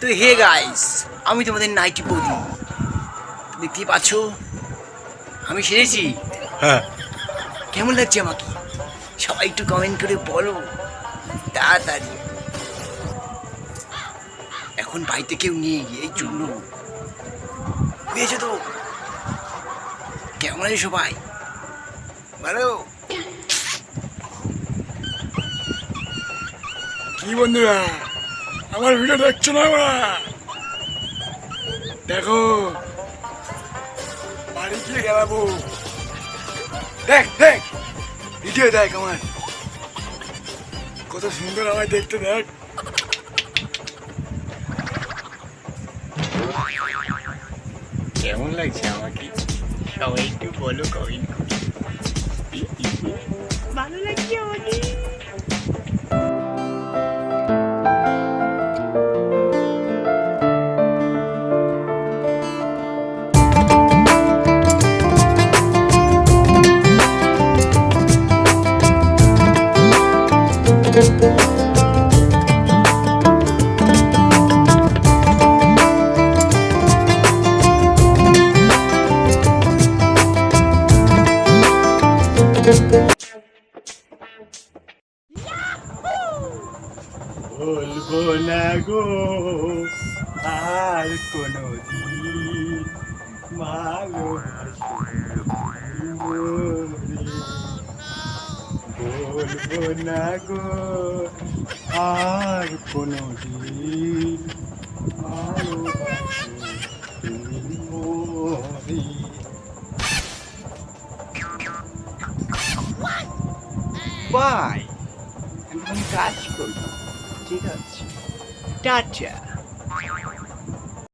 তো hey guys আমি তোমাদের নাইটি বৌদি। দেখতেই পাচ্ছ? আমি সেরেছি হ্যাঁ। কেমন লাগছে আমাকে? সবাই একটু কমেন্ট করে বলো। তাড়াতাড়ি। এখন বাড়িতে কেউ নেই এই জন্য। বুঝেছ তো? কেমন আছে সবাই? ভালো কি বন্ধুরা? আমার ভিডিও দেখছ না আমরা দেখো। বাড়ি গিয়ে গেলাবো দেখ দেখ। ভিডিও দেখ আমার। কত সুন্দর আমায় দেখতে, দেখ। কেমন লাগছে আমাকে? সবাই একটু বলো কমেন্ট বলব না গো আর কোনো বলব না গো আর কোনো দিন বাই এখন কাজ করব ঠিক আছে। টাটা।